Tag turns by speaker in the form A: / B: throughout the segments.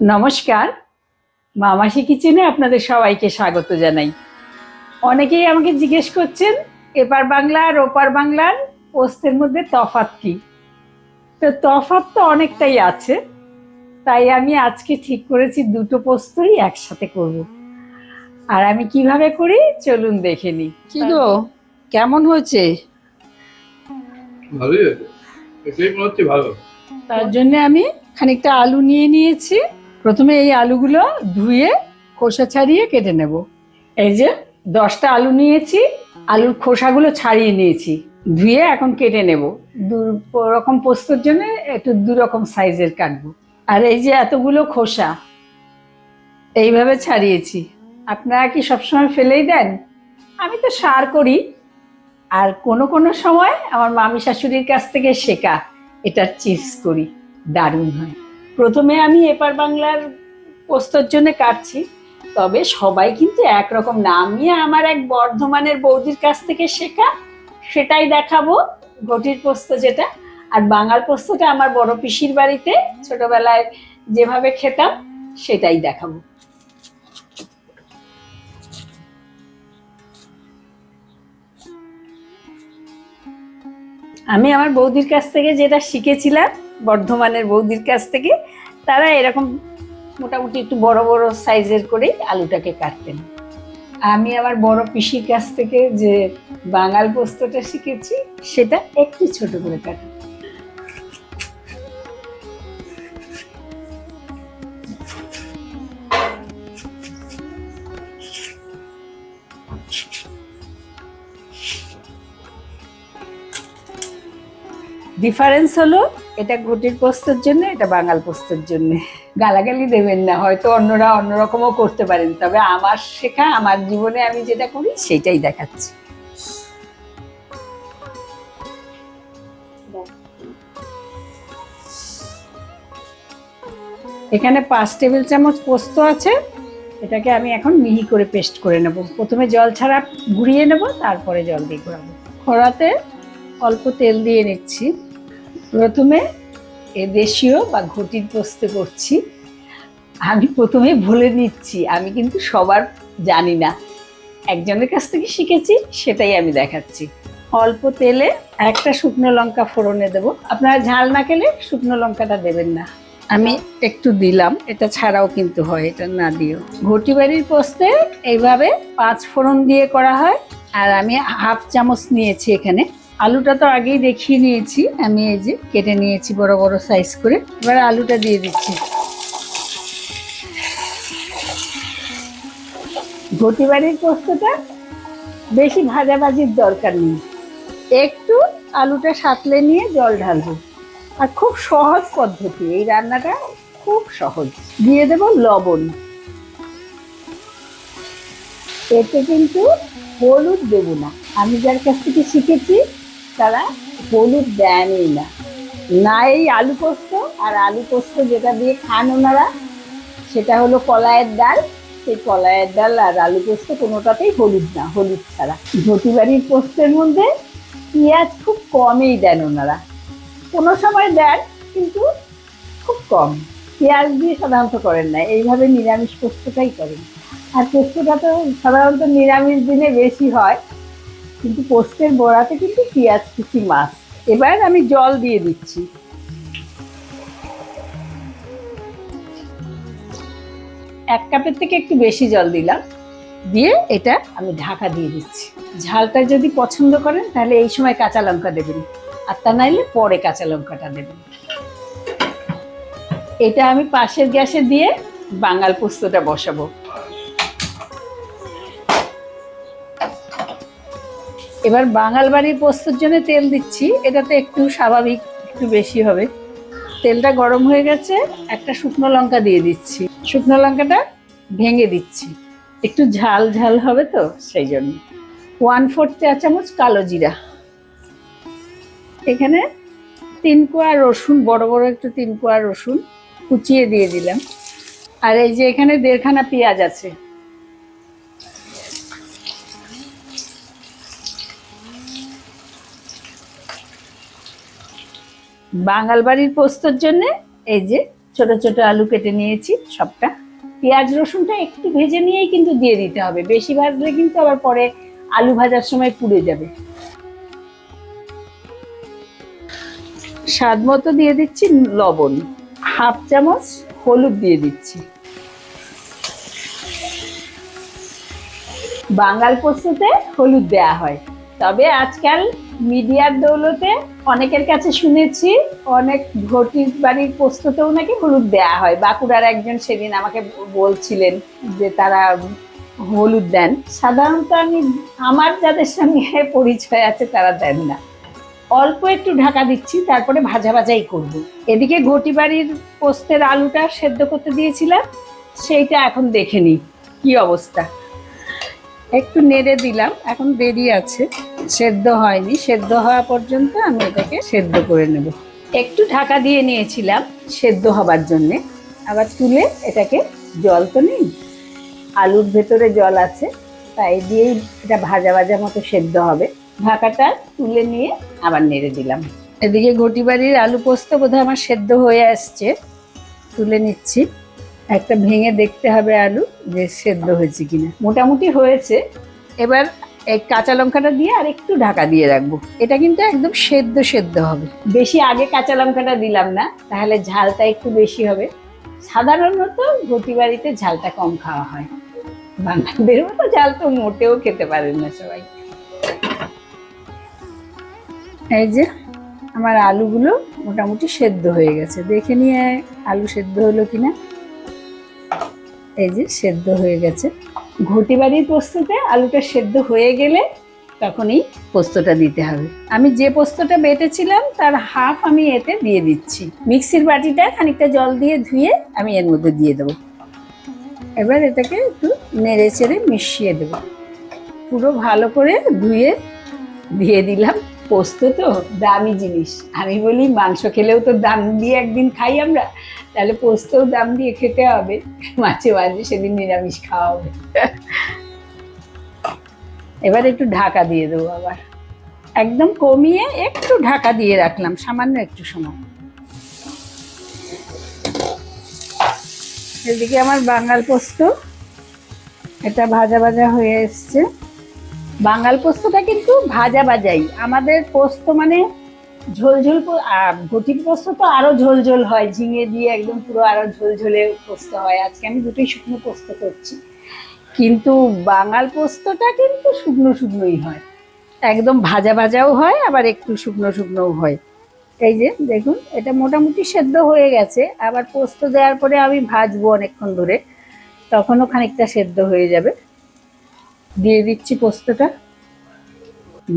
A: নমস্কার। মামাসি কিচেনে আপনাদের সবাইকে স্বাগত জানাই। অনেকেই আমাকে জিজ্ঞেস করছেন এপার বাংলা আর ওপার বাংলার পোস্তের মধ্যে তফাৎ কি? তো তফাৎ তো অনেকটাই আছে তাই আমি আজকে ঠিক করেছি দুটো পোস্তই একসাথে করব। আর আমি কীভাবে করি? চলুন দেখে নিই। কি গো কেমন হয়েছে?
B: ভালোই হচ্ছে ভালো।
A: তার জন্য আমি খানিকটা আলু নিয়ে নিয়েছি। প্রথমে এই আলুগুলো ধুয়ে খোসা ছাড়িয়ে কেটে নেব। এই যে দশটা আলু নিয়েছি, আলুর খোসাগুলো ছাড়িয়ে নিয়েছি। ধুয়ে এখন কেটে নেব। দু রকম পোস্তর জন্য একটু দু রকম সাইজের কাটবো। আর এই যে এতগুলো খোসা, এইভাবে ছাড়িয়েছি। আপনারা কি সবসময় ফেলেই দেন? আমি তো সার করি। আর কোনো কোনো সময় আমার মামি শাশুড়ির কাছ থেকে শেখা, এটার চিপস করি। দারুণ হয়। প্রথমে আমি এপার বাংলার পোস্তর জন্য কাটছি, তবে সবাই কিন্তু একরকম না। আমি আমার এক বর্ধমানের বৌদির কাছ থেকে শেখা, সেটাই দেখাবো, ঘটির পোস্ত যেটা। আর বাঙাল পোস্তটা আমার বড় পিসির বাড়িতে ছোটবেলায় যেভাবে খেতাম, সেটাই দেখাবো। আমি আমার বৌদির কাছ থেকে যেটা শিখেছিলাম বর্ধমানের বৌদির কাছ থেকে, তারা এরকম মোটামুটি একটু বড় বড় সাইজের করেই আলুটাকে কাটতেন। আমি আমার বড় পিসির কাছ থেকে যে বাঙাল পোস্তটা শিখেছি, সেটা একটু ছোট করে কাটা ডিফারেন্স হলো এটা ঘটির পোস্তর জন্য, এটা বাঙাল পোস্তর জন্য। গালাগালি দেবেন না, হয়তো অন্যরা অন্যরকমও করতে পারেন। তবে আমার শেখা, আমার জীবনে আমি যেটা করি সেটাই দেখাচ্ছি। এখানে পাঁচ টেবিল চামচ পোস্ত আছে। এটাকে আমি এখন মিহি করে পেস্ট করে নেব। প্রথমে জল ছাড়া গুঁড়িয়ে নেব, তারপরে জল দিয়ে ঘোরাবো। কড়াতে অল্প তেল দিয়ে নিচ্ছি। প্রথমে এ দেশীয় বা ঘটির পোস্ত করছি। আমি প্রথমে বলে নিচ্ছি, আমি কিন্তু সবার জানি না। একজনের কাছ থেকে শিখেছি, সেটাই আমি দেখাচ্ছি। অল্প তেলে একটা শুকনো লঙ্কা ফোড়নে দেবো। আপনারা ঝাল না খেলে শুকনো লঙ্কাটা দেবেন না। আমি একটু দিলাম, এটা ছাড়াও কিন্তু হয়, এটা না দিও ঘটি বাড়ির পোস্তে এইভাবে পাঁচ ফোড়ন দিয়ে করা হয়। আর আমি হাফ চামচ নিয়েছি এখানে। আলুটা তো আগেই দেখিয়ে নিয়েছি। আমি এই যে কেটে নিয়েছি বড় বড় সাইজ করে। এবার আলুটা দিয়ে দিচ্ছি। ঘটি বাড়ির পোস্তটা বেশি ভাজাভাজির দরকার নেই। একটু আলুটা সাতলে নিয়ে জল ঢালবো। আর খুব সহজ পদ্ধতি, এই রান্নাটা খুব সহজ। দিয়ে দেব লবণ। এতে কিন্তু হলুদ দেবো না। আমি যার কাছ থেকে শিখেছি তারা হলুদ দেয়নি না। না এই আলু পোস্ত আর আলু পোস্ত যেটা দিয়ে খান ওনারা, সেটা হলো কলাইয়ের ডাল। সেই কলাইয়ের ডাল আর আলু পোস্ত কোনোটাতেই হলুদ না, হলুদ ছাড়া। ঘটি বাড়ির পোস্তের মধ্যে পেঁয়াজ খুব কমই দেন ওনারা। কোনো সময় দেন, কিন্তু খুব কম। পেঁয়াজ দিয়ে সাধারণত করেন না, এইভাবে নিরামিষ পোস্তটাই করেন। আর পোস্তটা তো সাধারণত নিরামিষ দিনে বেশি হয়। কিন্তু পোস্তের বড়াতে কিন্তু পেঁয়াজ কুচি মাছ। এবার আমি জল দিয়ে দিচ্ছি। এক কাপের থেকে একটু বেশি জল দিলাম। দিয়ে এটা আমি ঢাকা দিয়ে দিচ্ছি। ঝালটা যদি পছন্দ করেন, তাহলে এই সময় কাঁচা লঙ্কা দেবেন। আর তা নাইলে পরে কাঁচা লঙ্কাটা দেবেন। এটা আমি পাশের গ্যাসে দিয়ে বাঙাল পোস্তটা বসাবো। এবার বাঙাল বাড়ির পোস্তর জন্য তেল দিচ্ছি। এটাতে একটু স্বাভাবিক, একটু বেশি হবে। তেলটা গরম হয়ে গেছে, একটা শুকনো লঙ্কা দিয়ে দিচ্ছি। শুকনো লঙ্কাটা ভেঙে দিচ্ছি। একটু ঝাল ঝাল হবে তো, সেই জন্য। ওয়ান ফোর চা চামচ কালো জিরা। এখানে তিন কোয়া রসুন, বড় বড় একটু তিন কোয়া রসুন কুচিয়ে দিয়ে দিলাম। আর এই যে এখানে দেড়খানা পেঁয়াজ আছে। বাঙাল বাড়ির পোস্তর জন্য এই যে ছোট ছোট আলু কেটে নিয়েছি সবটা। পেঁয়াজ, রসুনটা একটু ভেজে নিয়েই কিন্তু দিয়ে দিতে হবে। বেশি ভাজলে কিন্তু আবার পরে আলু ভাজার সময় পুড়ে যাবে। স্বাদ মতো দিয়ে দিচ্ছি লবণ। হাফ চামচ হলুদ দিয়ে দিচ্ছি। বাঙাল পোস্ততে হলুদ দেয়া হয়। তবে আজকাল মিডিয়ার দৌলতে অনেকের কাছে শুনেছি, অনেক ঘটির বাড়ির পোস্ততেও নাকি হলুদ দেয়া হয়। বাঁকুড়ার একজন সেদিন আমাকে বলছিলেন যে তারা হলুদ দেন। সাধারণত আমি, আমার যাদের সঙ্গে পরিচয় আছে তারা দেন না। অল্প একটু ঢাকা দিচ্ছি, তারপরে ভাজা ভাজাই করব। এদিকে ঘটি বাড়ির পোস্তের আলুটা সেদ্ধ করতে দিয়েছিলাম, সেইটা এখন দেখে নিই। কি অবস্থা? একটু নেড়ে দিলাম, এখন দেরি আছে। সেদ্ধ হয়নি, সেদ্ধ হওয়া পর্যন্ত আমি এটাকে সেদ্ধ করে নেব। একটু ঢাকা দিয়ে নিয়েছিলাম সেদ্ধ হবার জন্যে। আবার তুলে এটাকে জল তো নেই, আলুর ভেতরে জল আছে, তাই দিয়েই এটা ভাজা ভাজা মতো সেদ্ধ হবে। ঢাকাটা তুলে নিয়ে আবার নেড়ে দিলাম। এদিকে ঘটি বাড়ির আলু পোস্ত বোধহয় আমার সেদ্ধ হয়ে আসছে। তুলে নিচ্ছি। একটা ভেঙে দেখতে হবে আলু যে সেদ্ধ হয়েছে কিনা। মোটামুটি হয়েছে। এবার এই কাঁচা লঙ্কাটা দিয়ে আর একটু ঢাকা দিয়ে রাখব। এটা কিন্তু একদম সেদ্ধ সেদ্ধ হবে। বেশি আগে কাঁচা লঙ্কাটা দিলাম না, তাহলে ঝালটা একটু বেশি হবে। সাধারণত ঘটি বাড়িতে ঝালটা কম খাওয়া হয়। বাঙালিদের মতো ঝাল তো মোটেও খেতে পারেন না সবাই। এই যে আমার আলুগুলো মোটামুটি সেদ্ধ হয়ে গেছে। দেখে নিয়ে আলু সেদ্ধ হলো কিনা। এই যে সেদ্ধ হয়ে গেছে। ঘটি বাড়ির পোস্ততে আলুটা সেদ্ধ হয়ে গেলে তখনই পোস্তটা দিতে হবে। আমি যে পোস্তটা বেটেছিলাম, তার হাফ আমি এতে দিয়ে দিচ্ছি। মিক্সির বাটিটা খানিকটা জল দিয়ে ধুয়ে আমি এর মধ্যে দিয়ে দেবো। এবার এটাকে একটু নেড়ে চেড়ে মিশিয়ে দেবো। পুরো ভালো করে ধুয়ে দিয়ে দিলাম। পোস্ত তো, দামি জিনিস। আমি বলি, মাংস খেলেও তো দাম দিয়ে একদিন খাই আমরা। তাহলে পোস্তও দাম দিয়ে খেতে হবে। মাঝে মাঝে সেদিন নিরামিষ খাওয়া হবে। এবার একটু ঢাকা দিয়ে দেবো আবার। একদম কমিয়ে একটু ঢাকা দিয়ে রাখলাম, সামান্য একটু সময়। এদিকে আমার বাঙাল পোস্ত, এটা ভাজা ভাজা হয়ে এসছে। বাঙাল পোস্তটা কিন্তু ভাজা ভাজাই। আমাদের পোস্ত মানে ঝোলঝোল ঘটির পোস্ত তো আরও ঝোল ঝোল হয়, ঝিঙে দিয়ে একদম পুরো আরও ঝোলঝোলে পোস্ত হয়। আজকে আমি দুটোই শুকনো পোস্ত করছি। কিন্তু বাঙাল পোস্তটা কিন্তু শুকনো শুকনোই হয়। একদম ভাজা ভাজাও হয়, আবার একটু শুকনো শুকনোও হয়। এই যে দেখুন, এটা মোটামুটি সেদ্ধ হয়ে গেছে। আবার পোস্ত দেওয়ার পরে আমি ভাজবো অনেকক্ষণ ধরে। তখনও খানিকটা সেদ্ধ হয়ে যাবে। দিয়ে দিচ্ছি পোস্তটা।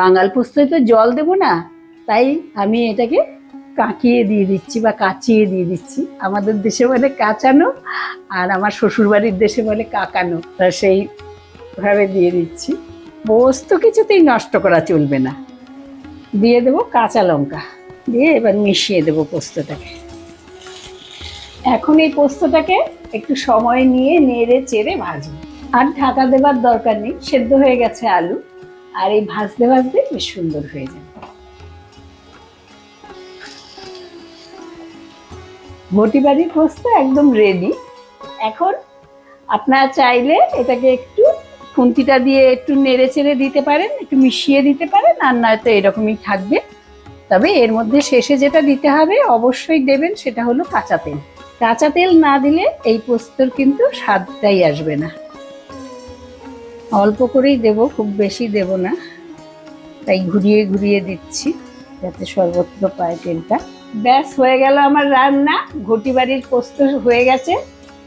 A: বাঙাল পোস্তয় তো জল দেবো না, তাই আমি এটাকে কাঁকিয়ে দিয়ে দিচ্ছি বা কাচিয়ে দিয়ে দিচ্ছি। আমাদের দেশে বলে কাঁচানো আর আমার শ্বশুরবাড়ির দেশে বলে কাকানো, তা সেইভাবে দিয়ে দিচ্ছি। পোস্ত কিছুতেই নষ্ট করা চলবে না। দিয়ে দেবো কাঁচা লঙ্কা, দিয়ে এবার মিশিয়ে দেবো পোস্তটাকে। এখন এই পোস্তটাকে একটু সময় নিয়ে নেড়ে চেড়ে ভাজবো। আর ঢাকা দেবার দরকার নেই, সেদ্ধ হয়ে গেছে আলু। আর এই ভাজতে ভাজতে বেশ সুন্দর হয়ে যাবে ঘটি বাড়ির পোস্ত একদম রেডি এখন আপনারা চাইলে এটাকে একটু খুন্তিটা দিয়ে একটু নেড়ে চেড়ে দিতে পারেন, একটু মিশিয়ে দিতে পারেন, আর নয়তো এরকমই থাকবে। তবে এর মধ্যে শেষে যেটা দিতে হবে, অবশ্যই দেবেন, সেটা হলো কাঁচা তেল। কাঁচা তেল না দিলে এই পোস্তর কিন্তু স্বাদটাই আসবে না। অল্প করেই দেব, খুব বেশি দেব না। তাই ঘুরিয়ে ঘুরিয়ে দিচ্ছি, যাতে সর্বত্র পায় তেলটা। ব্যাস, হয়ে গেল আমার রান্না। ঘটি বাড়ির পোস্ত হয়ে গেছে।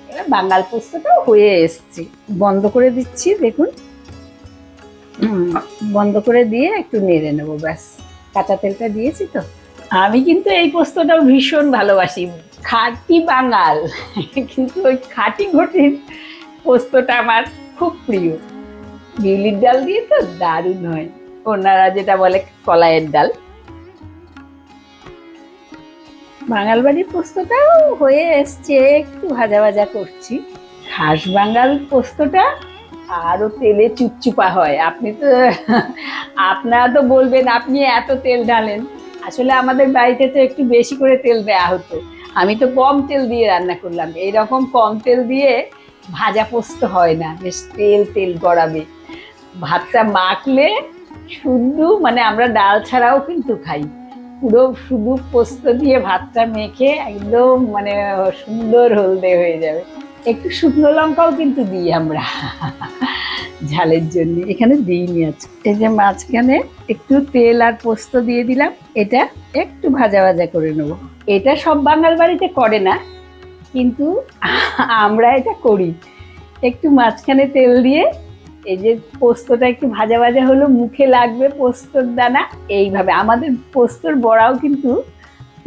A: এবার বাঙাল পোস্তটাও হয়ে এসছে। বন্ধ করে দিচ্ছি, দেখুন। বন্ধ করে দিয়ে একটু নেড়ে নেব, ব্যাস। কাঁচা তেলটা দিয়েছি তো। আমি কিন্তু এই পোস্তটাও ভীষণ ভালোবাসি। খাঁটি বাঙাল। কিন্তু ওই খাঁটি ঘটির পোস্তটা আমার খুব প্রিয়। বিউলির ডাল দিয়ে তো দারুণ হয়। ওনারা যেটা বলে কলাইয়ের ডাল। বাঙাল বাড়ির পোস্তটাও হয়ে এসছে, একটু ভাজা ভাজা করছি। হাঁস বাঙাল পোস্তটা আরও তেলে চুপচুপা হয়। আপনি তো, আপনারা তো বলবেন, আপনি এত তেল ঢালেন। আসলে আমাদের বাড়িতে তো একটু বেশি করে তেল দেওয়া হতো। আমি তো কম তেল দিয়ে রান্না করলাম। এইরকম কম তেল দিয়ে ভাজা পোস্ত হয় না। বেশ তেল তেল গড়াবে। ভাতটা মাখলে শুধু মানে আমরা ডাল ছাড়াও কিন্তু খাই। পুরো শুধু পোস্ত দিয়ে ভাতটা মেখে একদম মানে সুন্দর হলদে হয়ে যাবে। একটু শুকনো লঙ্কাও কিন্তু দিই আমরা। ঝালের জন্য। এখানে দিইনি আছে এই যে মাঝখানে একটু তেল আর পোস্ত দিয়ে দিলাম। এটা একটু ভাজা ভাজা করে নেব। এটা সব বাঙাল বাড়িতে করে না, কিন্তু আমরা এটা করি। একটু মাঝখানে তেল দিয়ে এই যে পোস্তটা একটু ভাজা ভাজা হলো, মুখে লাগবে পোস্তর দানা। এইভাবে আমাদের পোস্তর বড়াও কিন্তু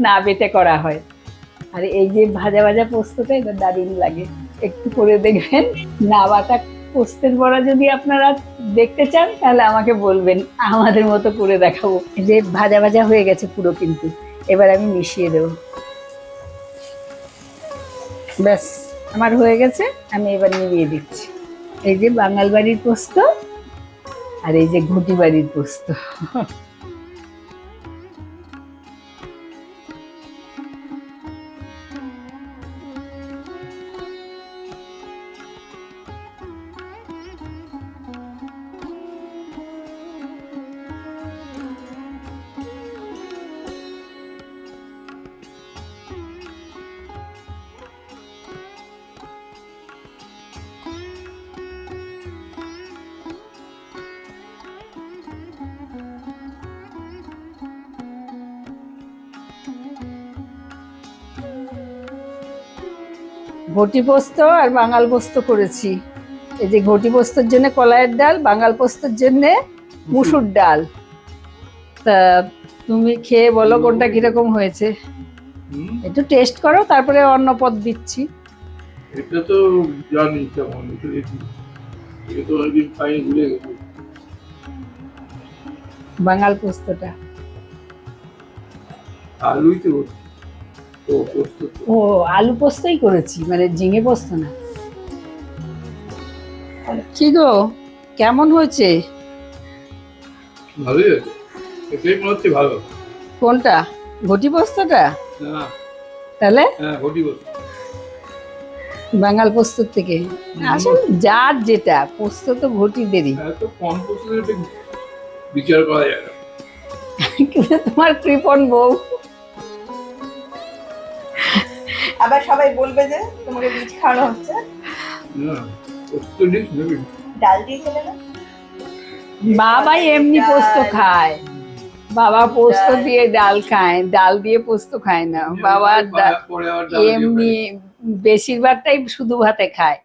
A: না বেটে করা হয়। আর এই যে ভাজা ভাজা পোস্তটা, এটা দারুণ লাগে। একটু করে দেখবেন না বাটা পোস্তের বড়া যদি আপনারা দেখতে চান, তাহলে আমাকে বলবেন। আমাদের মতো করে দেখাবো। এই যে ভাজা ভাজা হয়ে গেছে পুরো কিন্তু। এবার আমি মিশিয়ে দেবো। ব্যাস, আমার হয়ে গেছে। আমি এবার নিয়ে দিচ্ছি। এই যে বাঙাল বাড়ির পোস্ত আর এই যে ঘুটি বাড়ির পোস্ত। ঘটি পোস্ত আর বাঙাল পোস্ত করেছি। এই যে ঘটি পোস্তর জন্য কলাইয়ের ডাল বাঙাল পোস্তর জন্য মুসুর ডাল। তা তুমি খেয়ে বলো কোনটা কীরকম হয়েছে। একটু টেস্ট করো তারপরে অন্য পদ দিচ্ছি।
B: এটা তো জানি কেমন এটা তো অনেকদিন খাই ভুলে গেছি।
A: বাঙাল পোস্তটা।
B: আলুই তো
A: ও আলু পোস্তই করেছি মানে ঝিঙে পোস্ত না। কি গো কেমন হয়েছে?
B: ভালোই হচ্ছে ভালো।
A: কোনটা? ঘটি পোস্তটা? তাহলে?
B: হ্যাঁ
A: বাঙাল পোস্তর থেকে। আসলে যার যেটা পোস্ত তো
B: কম পোস্ত এটা বিচার করা যায়
A: কিন্তু তোমার কৃপন বউ।
C: আবার সবাই বলবে যে তোমাকে বীজ খাওয়ানো হচ্ছে। ডাল দিয়ে খেলে না?
A: বাবাই এমনি পোস্ত খায়। বাবা পোস্ত দিয়ে ডাল খায় ডাল দিয়ে পোস্ত খায় না। বাবা এমনি বেশিরভাগটাই শুধু ভাতে খায়।